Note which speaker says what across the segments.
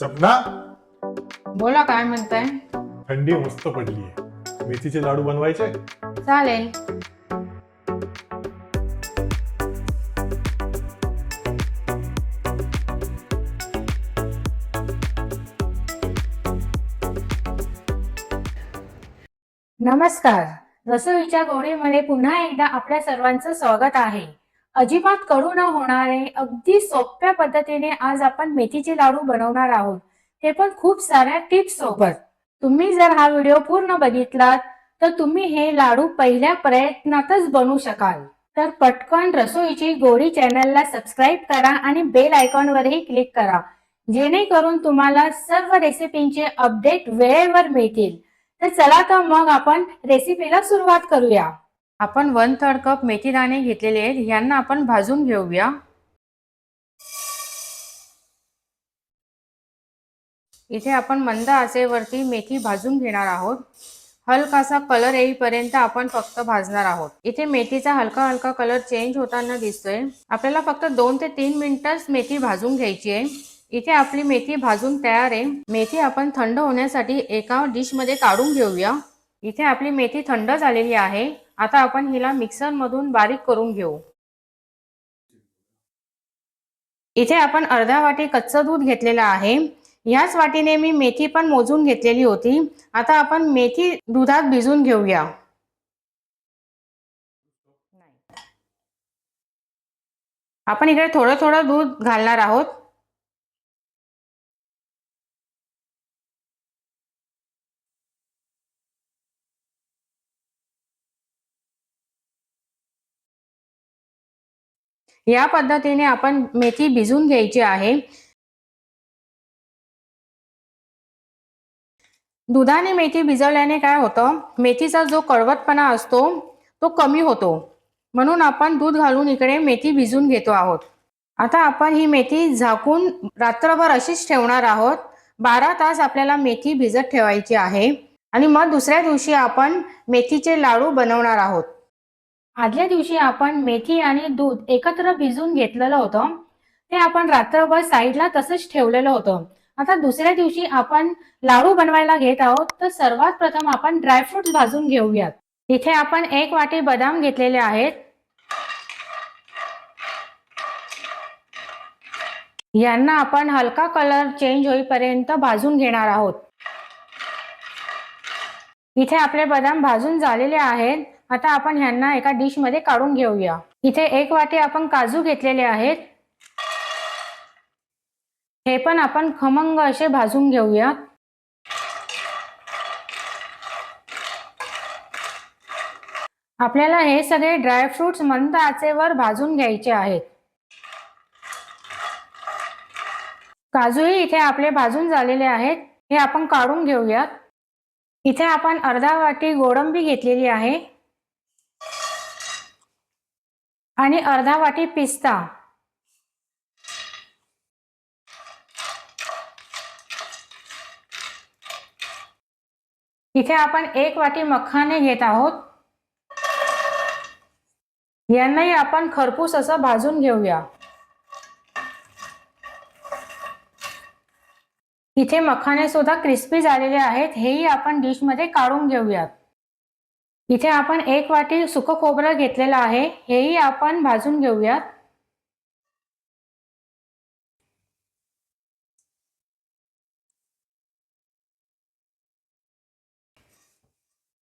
Speaker 1: सपना?
Speaker 2: बोला काय म्हणताय?
Speaker 1: थंडी मस्त पडली आहे मेथीचे लाडू बनवायचे?
Speaker 2: चालेल. नमस्कार. रसोईच्या गोडीमध्ये पुन्हा एकदा आपल्या सर्वांचं स्वागत आहे. अजिबात कडू न होणारे अगदी सोप्या पद्धतीने आज आपण मेथीचे लाडू बनवणार आहोत. ते पण खूप साऱ्या टिप्स सोबत. तुम्ही जर हा व्हिडिओ पूर्ण बघितलात तर तुम्ही हे लाडू पहिल्या प्रयत्नातच बनवू शकाल. तर पटकन रसोईची गोडी चॅनलला सबस्क्राईब करा आणि बेल आयकॉनवरही क्लिक करा. जेणेकरून तुम्हाला सर्व रेसिपींचे अपडेट वेळेवर मिळतील. तर चला तर मग आपण रेसिपीला सुरुवात करूया. आपण वन थर्ड कप मेथी दाणे घेतलेले आहेत ह्यांना आपण भाजून घेऊया. इथे आपण मंद आचेवरती मेथी भाजून घेणार आहोत. हलकासा कलर येईपर्यंत आपण फक्त भाजणार आहोत. इथे मेथीचा हलका हलका कलर चेंज होताना दिसतोय. आपल्याला फक्त दोन ते तीन मिनिटच मेथी भाजून घ्यायची आहे. इथे आपली मेथी भाजून तयार आहे. मेथी आपण थंड होण्यासाठी एका डिशमध्ये काढून घेऊया. इथे आपली मेथी थंड झालेली आहे. आता आपण हिला मिक्सर मधून बारीक करून घेऊ. इथे आपण अर्धा वाटी कच्चं दूध घेतलेलं आहे. याच वाटीने मी मेथी पण मोजून घेतलेली होती. आता आपण मेथी दुधात भिजून घेऊया. आपण इकडे थोडं थोडं दूध घालणार आहोत. या पद्धतीने आपण मेथी भिजून घ्यायची आहे. दुधाने मेथी भिजवल्याने काय होतं? मेथीचा जो कळवतपणा असतो तो कमी होतो. म्हणून आपण दूध घालून इकडे मेथी भिजून घेतो आहोत. आता आपण ही मेथी झाकून रात्रभर अशीच ठेवणार आहोत. बारा तास आपल्याला मेथी भिजत ठेवायची आहे. आणि मग दुसऱ्या दिवशी आपण मेथीचे लाडू बनवणार आहोत. आदल्या दिवशी आपण मेथी आणि दूध एकत्र भिजून घेतलेलं होतं. ते आपण रात्रभर साईडला तसंच ठेवलेलं होतं. आता दुसऱ्या दिवशी आपण लाडू बनवायला घेत आहोत तर सर्वात प्रथम आपण ड्रायफ्रुट्स भाजून घेऊयात. इथे आपण एक वाटी बदाम घेतलेले आहेत. यांना आपण हलका कलर चेंज होईपर्यंत भाजून घेणार आहोत. इथे आपले बदाम भाजून झालेले आहेत. आता आपण ह्यांना एका डिशमध्ये काढून घेऊया. इथे एक वाटी आपण काजू घेतलेले आहेत. हे पण आपण खमंग असे भाजून घेऊया. आपल्याला हे सगळे ड्रायफ्रुट्स मंद आचेवर भाजून घ्यायचे आहेत. काजूही इथे आपले भाजून झालेले आहेत. हे आपण काढून घेऊयात. इथे आपण अर्धा वाटी गोडंबी घेतलेली आहे. आणि अर्धा वाटी पिस्ता. इथे आपण एक वाटी मखाने घेत आहोत. यांनाही आपण खरपूस असं भाजून घेऊया. इथे मखाने सुद्धा क्रिस्पी झालेले आहेत हेही आपण डिशमध्ये काढून घेऊयात. इथे आपण एक वाटी सुकं खोबरं घेतलेलं आहे. हेही आपण भाजून घेऊयात.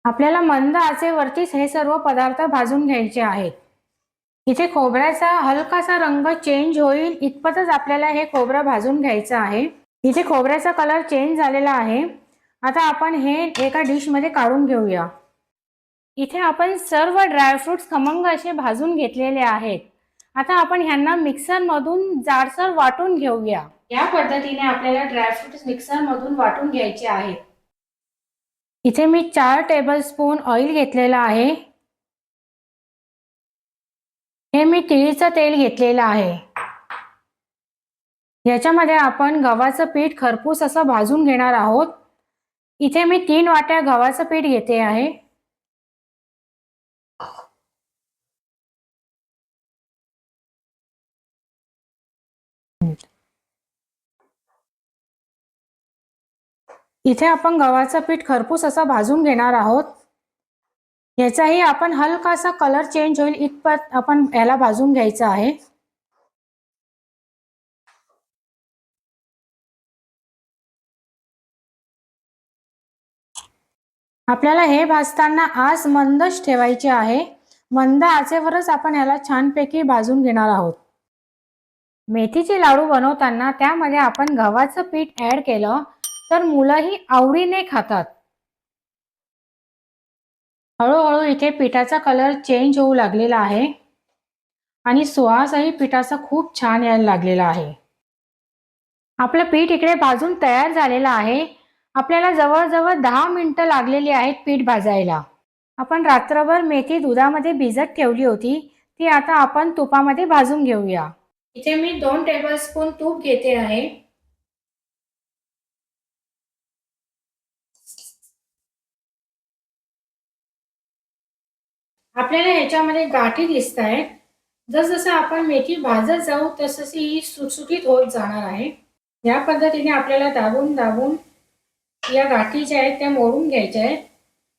Speaker 2: आपल्याला मंद आचेवरतीच हे सर्व पदार्थ भाजून घ्यायचे आहेत. इथे खोबऱ्याचा हलकासा रंग चेंज होईल इतपतच आपल्याला हे खोबरं भाजून घ्यायचं आहे. इथे खोबऱ्याचा कलर चेंज झालेला आहे. आता आपण हे एका डिशमध्ये काढून घेऊया. इथे आपण सर्व ड्रायफ्रुट्स खमंग असे भाजून घेतलेले आहेत. आता आपण ह्यांना मिक्सर मधून जाडसर वाटून घेऊया. या पद्धतीने आपल्याला ड्रायफ्रुट्स मिक्सर मधून वाटून घ्यायचे आहेत. इथे मी चार टेबल स्पून ऑइल घेतलेलं आहे. हे मी तिळीचं तेल घेतलेलं आहे. याच्यामध्ये आपण गव्हाचं पीठ खरपूस असं भाजून घेणार आहोत. इथे मी तीन वाट्या गव्हाचं पीठ घेते आहे. इथे आपण गव्हाचं पीठ खरपूस असं भाजून घेणार आहोत. याचाही आपण हलकासा कलर चेंज होईल इतपत आपण याला भाजून घ्यायचं आहे. आपल्याला हे भाजताना आज मंदच ठेवायचे आहे. मंद आचेवरच आपण याला छानपैकी भाजून घेणार आहोत. मेथीचे लाडू बनवताना त्यामध्ये आपण गव्हाचं पीठ ऍड केलं. तर मुलंही आवडीने खातात. हळूहळू इथे पिठाचा कलर चेंज होऊ लागलेला आहे. आणि सुवासही पिठाचा खूप छान यायला लागलेला आहे. आपलं पीठ इकडे भाजून तयार झालेलं आहे. आपल्याला जवळजवळ दहा मिनटं लागलेली आहेत पीठ भाजायला. आपण रात्रभर मेथी दुधामध्ये भिजत ठेवली होती. ती आता आपण तुपामध्ये भाजून घेऊया. इथे मी दोन टेबलस्पून तूप घेते आहे. आपल्याला ह्याच्यामध्ये गाठी दिसत आहे जसजसं आपण मेथी भाजत जाऊ तसशी ही सुटसुटीत होत जाणार आहे. या पद्धतीने आपल्याला दाबून दाबून या गाठी ज्या आहेत त्या मोडून घ्यायच्या आहेत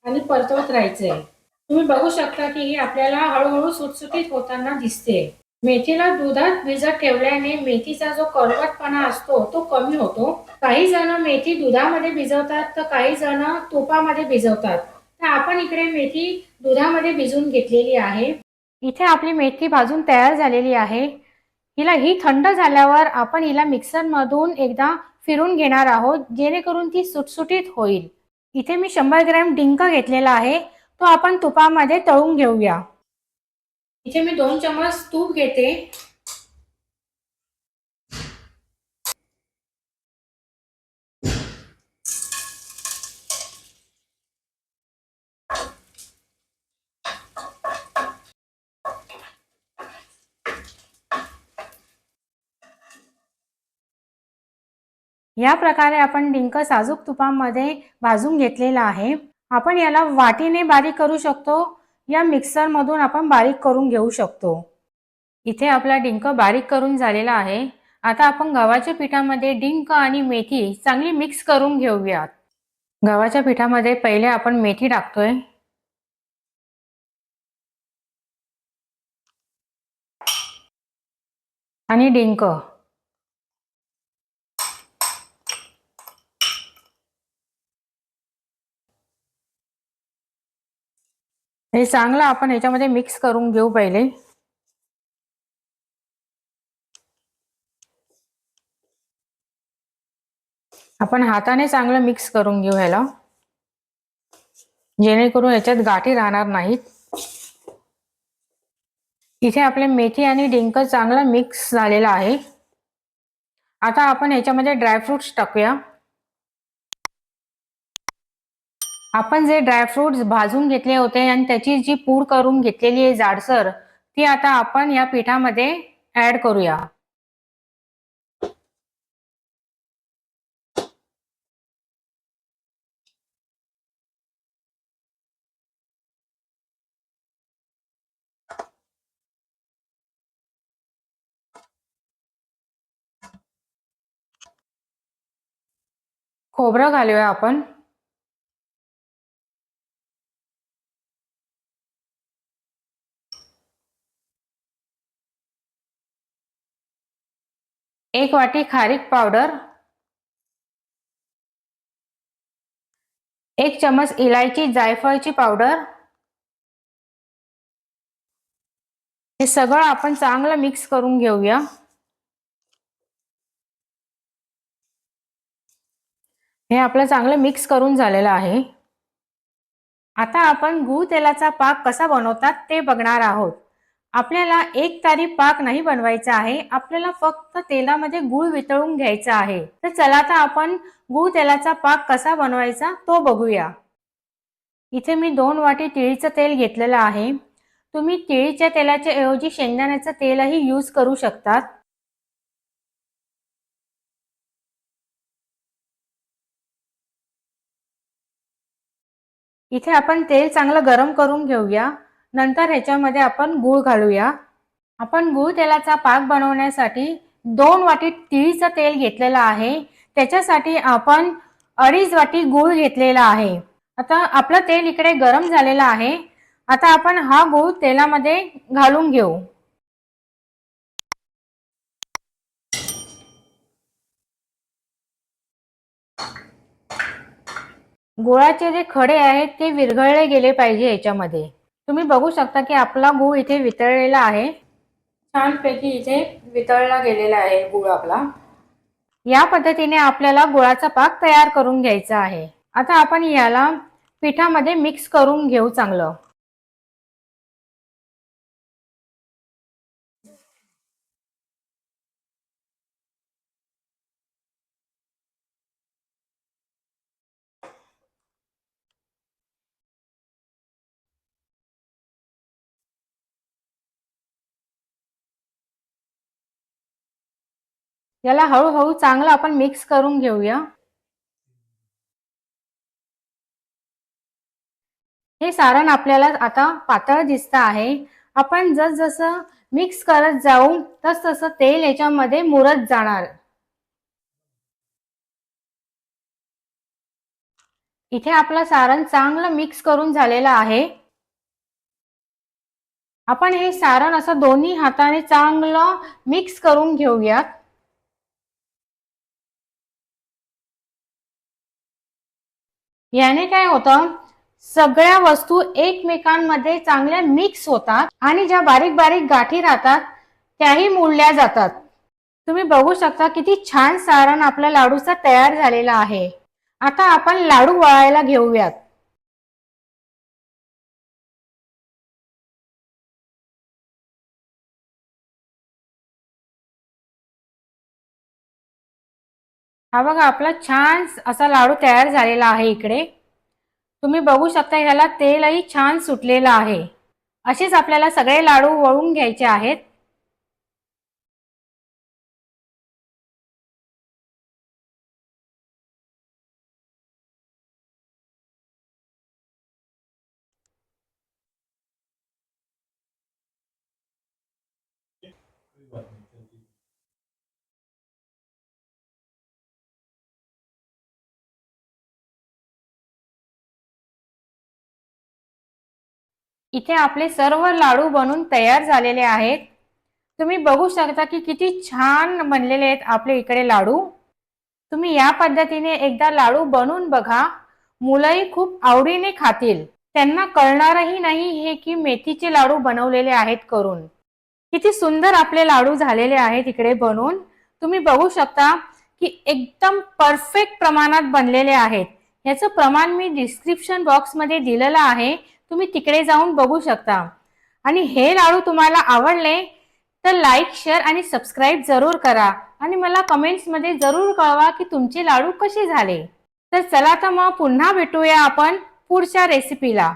Speaker 2: आणि परतवत राहायचं आहे तुम्ही बघू शकता की ही आपल्याला हळूहळू सुटसुटीत होताना दिसते. मेथीला दुधात भिजत ठेवल्याने मेथीचा जो कडवटपणा असतो तो कमी होतो. काही जण मेथी दुधामध्ये भिजवतात तर काही जण तुपामध्ये भिजवतात. तर आपण इकडे मेथी दुधामध्ये भिजून घेतलेली आहे. इथे आपली मेथी भाजून तयार झालेली आहे. हिला ही थंड झाल्यावर आपण हिला मिक्सरमधून एकदा फिरून घेणार आहोत जेणेकरून ती सुटसुटीत होईल. इथे मी शंभर ग्रॅम डिंक घेतलेला आहे तो आपण तुपामध्ये तळून घेऊया. इथे मी दोन चमच तूप घेते. या प्रकारे आपण डिंक साजूक तुपामध्ये भाजून घेतलेला आहे. आपण याला वाटीने बारीक करू शकतो. या मिक्सरमधून आपण बारीक करून घेऊ शकतो. इथे आपला डिंक बारीक करून झालेला आहे. आता आपण गव्हाच्या पिठामध्ये डिंक आणि मेथी चांगली मिक्स करून घेऊयात. गव्हाच्या पिठामध्ये पहिले आपण मेथी टाकतोय. आणि डिंक. हे चांगलं आपण याच्यामध्ये मिक्स करून घेऊ पहिले. आपण हाताने चांगलं मिक्स करून घेऊ ह्याला. जेणेकरून याच्यात गाठी राहणार नाहीत. इथे आपले मेथी आणि डिंक चांगला मिक्स झालेला आहे. आता आपण याच्यामध्ये ड्रायफ्रुट्स टाकूया. आपण जे ड्रायफ्रुट्स भाजून घेतले होते आणि त्याची जी पूड करून घेतलेली आहे जाडसर ती आता आपण या पिठामध्ये ऍड करूया. खोबरं घालूया आपण. एक वाटी खारीक पावडर एक चमच इलायची जायफळची पावडर. हे सगळं आपण चांगलं मिक्स करून घेऊया. हे आपलं चांगलं मिक्स करून झालेलं आहे. आता आपण गूळ तेलाचा पाक कसा बनवतात ते बघणार आहोत. आपल्याला एक तारी पाक नाही बनवायचा आहे. आपल्याला फक्त तेलामध्ये गूळ वितळून घ्यायचा आहे. तर चला आता आपण गुळ तेलाचा पाक कसा बनवायचा तो बघूया. इथे मी दोन वाटी तिळीचं तेल घेतलेलं आहे. तुम्ही तिळीच्या तेलाच्या ऐवजी शेंगदाण्याचं तेलही यूज करू शकतात. इथे आपण तेल चांगलं गरम करून घेऊया. नंतर ह्याच्यामध्ये आपण गूळ घालूया. आपण गूळ तेलाचा पाक बनवण्यासाठी दोन वाटी तिळीचं तेल घेतलेलं आहे. त्याच्यासाठी आपण अडीच वाटी गूळ घेतलेला आहे. आता आपलं तेल इकडे गरम झालेलं आहे. आता आपण हा गूळ तेलामध्ये घालून घेऊ. गुळाचे जे खडे आहेत ते विरघळले गेले पाहिजे याच्यामध्ये तुम्ही बघू शकता की आपला गूळ इथे वितळलेला आहे. छानपैकी इथे वितळला गेलेला आहे गुळ आपला. या पद्धतीने आपल्याला गुळाचा पाक तयार करून घ्यायचा आहे. आता आपण याला पिठामध्ये मिक्स करून घेऊ चांगलं. याला हळूहळू चांगलं आपण मिक्स करून घेऊया. हे सारण आपल्याला आता पातळ दिसत आहे. आपण जसजसं मिक्स करत जाऊ तस तसं तेल याच्यामध्ये मुरत जाणार. इथे आपलं सारण चांगलं मिक्स करून झालेलं आहे. आपण हे सारण असं दोन्ही हाताने चांगलं मिक्स करून घेऊयात. याने काय होतं? सगळ्या वस्तू एकमेकांमध्ये चांगल्या मिक्स होतात आणि ज्या बारीक बारीक गाठी राहतात त्याही मोडल्या जातात. तुम्ही बघू शकता किती छान सारण आपल्या लाडूचा तयार झालेला आहे. आता आपण लाडू वळायला घेऊयात. हा बघा आपला छान असा लाडू तयार झालेला आहे इकडे. तुम्ही बघू शकता ह्याला तेलही छान सुटलेलं आहे. असेच आपल्याला सगळे लाडू वळून घ्यायचे आहेत. इथे आपले सर्व लाडू बनून तयार झालेले आहेत. तुम्ही बघू शकता की किती छान बनलेले आहेत आपले इकडे लाडू. तुम्ही या पद्धतीने एकदा लाडू बनवून बघा. मुलंही खूप आवडीने खातील. त्यांना कळणारही नाही हे की मेथीचे लाडू बनवलेले आहेत करून. किती सुंदर आपले लाडू झालेले आहेत इकडे बनवून तुम्ही बघू शकता की एकदम परफेक्ट प्रमाणात बनलेले आहेत. याचं प्रमाण मी डिस्क्रिप्शन बॉक्समध्ये दिलेलं आहे. तुम्ही तिकडे जाऊन बघू शकता. आणि हे लाडू तुम्हाला आवडले तर लाईक शेअर आणि सबस्क्राईब जरूर करा. आणि मला कमेंट्समध्ये जरूर कळवा की तुमचे लाडू कसे झाले. तर चला तर मग पुन्हा भेटूया आपण पुढच्या रेसिपीला